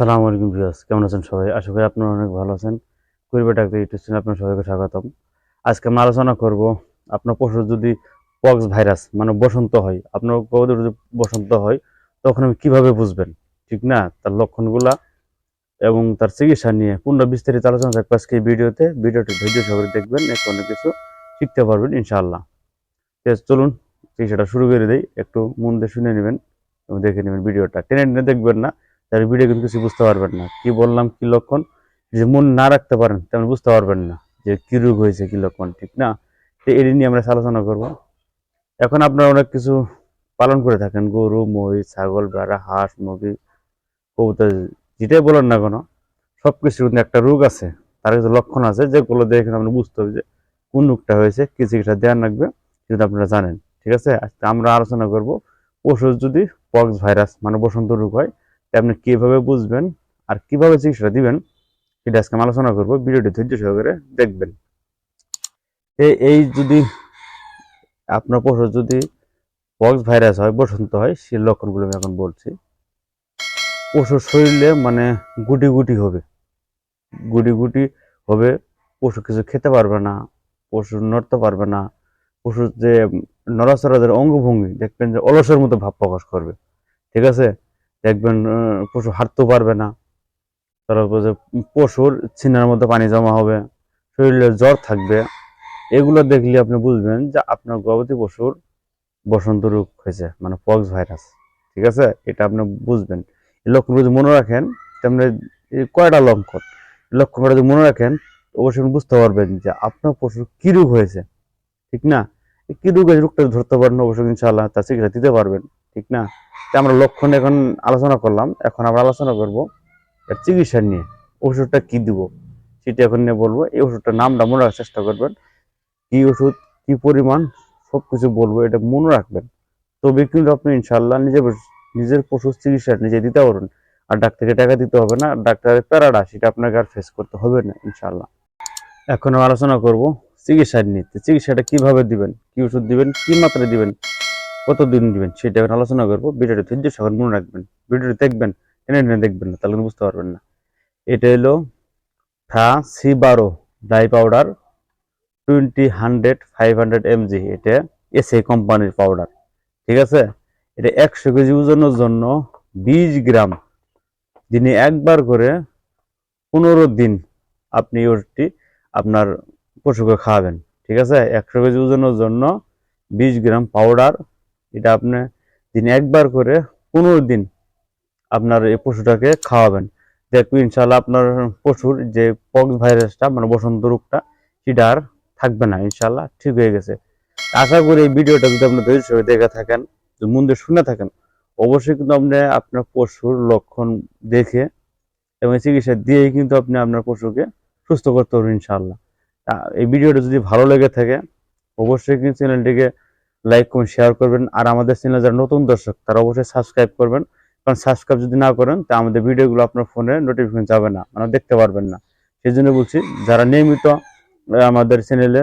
আসসালামু আলাইকুম ভিউয়ার্স, কেমন আছেন সবাই? আশা করি আপনারা অনেক ভালো আছেন। কুড়িবে ডাক্তার ইউটিউব চ্যানেল আপনার সবাইকে স্বাগতম। আজকে আমরা আলোচনা করব আপনার পশুর যদি পক্স ভাইরাস মানে বসন্ত হয়, আপনার গবাদির যদি বসন্ত হয়, তখন আপনি কীভাবে বুঝবেন? ঠিক না? তার লক্ষণগুলা এবং তার চিকিৎসা নিয়ে পূর্ণ বিস্তারিত আলোচনা থাকবে আজকে এই ভিডিওতে। ভিডিওটি ধৈর্য সহকারে দেখবেন একটু অনেক কিছু শিখতে পারবেন ইনশাআল্লাহ। চলুন চিকিৎসাটা শুরু করে দিই। একটু মন দিয়ে শুনে নেবেন এবং দেখে নেবেন ভিডিওটা। টেনে টেনে দেখবেন না তার ভিডিও কিন্তু কিছু বুঝতে পারবেন না। কি বললাম, কি লক্ষণ? যে মন না রাখতে পারেন তেমন বুঝতে পারবেন না যে কি রোগ হয়েছে, কি লক্ষণ, ঠিক না? তো এটি নিয়ে আমরা আলোচনা করব। এখন আপনারা অনেক কিছু পালন করে থাকেন, গরু, মহিষ, ছাগল, ভেড়া, হাঁস, মুরগি, কবুতর, যেটাই বলেন না কোনো সব কিছুর কিন্তু একটা রোগ আছে, তার কিছু লক্ষণ আছে, যেগুলো দেখে কিন্তু আপনার বুঝতে হবে যে কোন রোগটা হয়েছে, কি চিকিৎসা ধ্যান রাখবে কিন্তু আপনারা জানেন, ঠিক আছে? আমরা আলোচনা করব ওষুধ যদি পক্স ভাইরাস মানে বসন্ত রোগ হয় আপনি কীভাবে বুঝবেন আর কীভাবে চিকিৎসা দিবেন, সেটা আজকে আমি আলোচনা করব। ভিডিওটি ধৈর্য সহকারে দেখবেন। এই যদি আপনার পশু যদি পক্স ভাইরাস হয়, বসন্ত হয় সেই লক্ষণগুলো আমি এখন বলছি। পশুর শরীরে মানে গুটি গুটি হবে। গুটি গুটি হবে পশু কিছু খেতে পারবে না পশু নড়তে পারবে না পশুর যে নড়াচড়াদের অঙ্গভঙ্গি, দেখবেন যে অলসের মতো ভাব প্রকাশ করবে। ঠিক আছে? দেখবেন পশু হাঁটতেও পারবে না। তারপর যে পশুর ছিনার মধ্যে পানি জমা হবে, শরীরে জ্বর থাকবে। এগুলো দেখলে আপনি বুঝবেন যে আপনার গর্ভবতী পশুর বসন্ত রোগ হয়েছে মানে পক্স ভাইরাস। ঠিক আছে? এটা আপনি বুঝবেন। এই লক্ষণগুলো যদি মনে রাখেন তেমনি কয়টা লক্ষণ? লক্ষণটা যদি মনে রাখেন, অবশ্যই আপনি বুঝতে পারবেন যে আপনার পশুর কি রোগ হয়েছে। ঠিক না? কি রোগ হয়েছে রোগটা ধরতে পারেন, অবশ্যই ইনশাআল্লাহ তার চিকিৎসা দিতে পারবেন। ঠিক না? আমরা লক্ষণ এখন আলোচনা করলাম। এখন আমরা আলোচনা করব এর চিকিৎসা নিয়ে। ওষুধটা কি দিব? সেটা এখন নিয়ে বলব। এই ওষুধটার নামটা মনে রাখার চেষ্টা করবেন। কি ওষুধ, কি পরিমাণ সব কিছু বলব। এটা মনে রাখবেন। তবে কিন্তু আপনি ইনশাল্লাহ নিজের নিজের পশুর চিকিৎসা নিজে দিতে পারবেন। আর ডাক্তারকে টাকা দিতে হবে না। ডাক্তারের প্যারাডা, সেটা আপনাকে আর ফেস করতে হবে না ইনশাল্লাহ এখন আলোচনা করব চিকিৎসা নিয়ে। চিকিৎসাটা কীভাবে দিবেন? কি ওষুধ দিবেন? কি মাত্রায় দিবেন? কতদিন দিবেন? সেটা এখন আলোচনা করব। ভিডিওটি ধৈর্য সহকারে মনে রাখবেন। ভিডিওটি দেখবেন, টেনে টেনে দেখবেন না, তাহলে বুঝতে পারবেন না। এটা হলো থা সি বারো die powder twenty hundred five hundred MG. এটা এসএ কোম্পানির পাউডার, ঠিক আছে? এটা একশো কেজি ওজনের জন্য বিশ গ্রাম। দিনে একবার করে পনেরো দিন আপনি ওটি আপনার পশুকে খাওয়াবেন, ঠিক আছে? একশো কেজি ওজনের জন্য বিশ গ্রাম পাউডার এটা আপনি দিনে একবার করে পনেরো দিন আপনার এই পশুটাকে খাওয়াবেন। দেখবেন ইনশাল্লাহ আপনার পশুর যে পক্স ভাইরাসটা মানে বসন্ত রোগটা, সেটা আর থাকবে না ইনশাল্লাহ ঠিক হয়ে গেছে। আশা করি এই ভিডিওটা যদি আপনি ধৈর্য দেখে থাকেন, যদি মন দিয়ে শুনে থাকেন, অবশ্যই কিন্তু আপনি আপনার পশুর লক্ষণ দেখে এবং চিকিৎসা দিয়েই কিন্তু আপনি আপনার পশুকে সুস্থ করতে পারবেন ইনশাল্লাহ এই ভিডিওটা যদি ভালো লেগে থাকে, অবশ্যই কিন্তু চ্যানেলটিকে লাইক কমেন্ট শেয়ার করবেন। আর আমাদের চ্যানেল যারা নতুন দর্শক, তারা অবশ্যই সাবস্ক্রাইব করবেন। কারণ সাবস্ক্রাইব যদি না করেন, তা আমাদের ভিডিওগুলো আপনার ফোনে নোটিফিকেশন যাবে না মানে দেখতে পারবেন না। সেই জন্য বলছি, যারা নিয়মিত আমাদের চ্যানেলে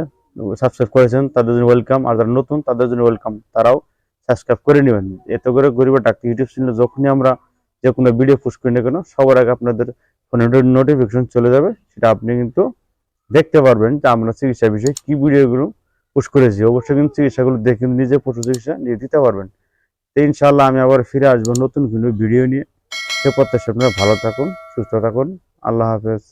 সাবস্ক্রাইব করেছেন, তাদের জন্য ওয়েলকাম আর যারা নতুন, তাদের জন্য ওয়েলকাম তারাও সাবস্ক্রাইব করে নেবেন। এতে করে গরিবের ডাক্তার ইউটিউব চ্যানেলে যখনই আমরা যে কোনো ভিডিও পোস্ট করি না কেন, সবার আগে আপনাদের ফোনে নোটিফিকেশন চলে যাবে। সেটা আপনি কিন্তু দেখতে পারবেন যে আমরা চিকিৎসা বিষয়ে কী ভিডিওগুলো পোস্ট করেছি। অবশ্যই কিন্তু চিকিৎসাগুলো দেখে নিজে পশু চিকিৎসা নিয়ে দিতে পারবেন। তো ইনশাল্লাহ আমি আবার ফিরে আসব নতুন কোনো ভিডিও নিয়ে। সে প্রত্যাশা আপনারা ভালো থাকুন, সুস্থ থাকুন। আল্লাহ হাফেজ।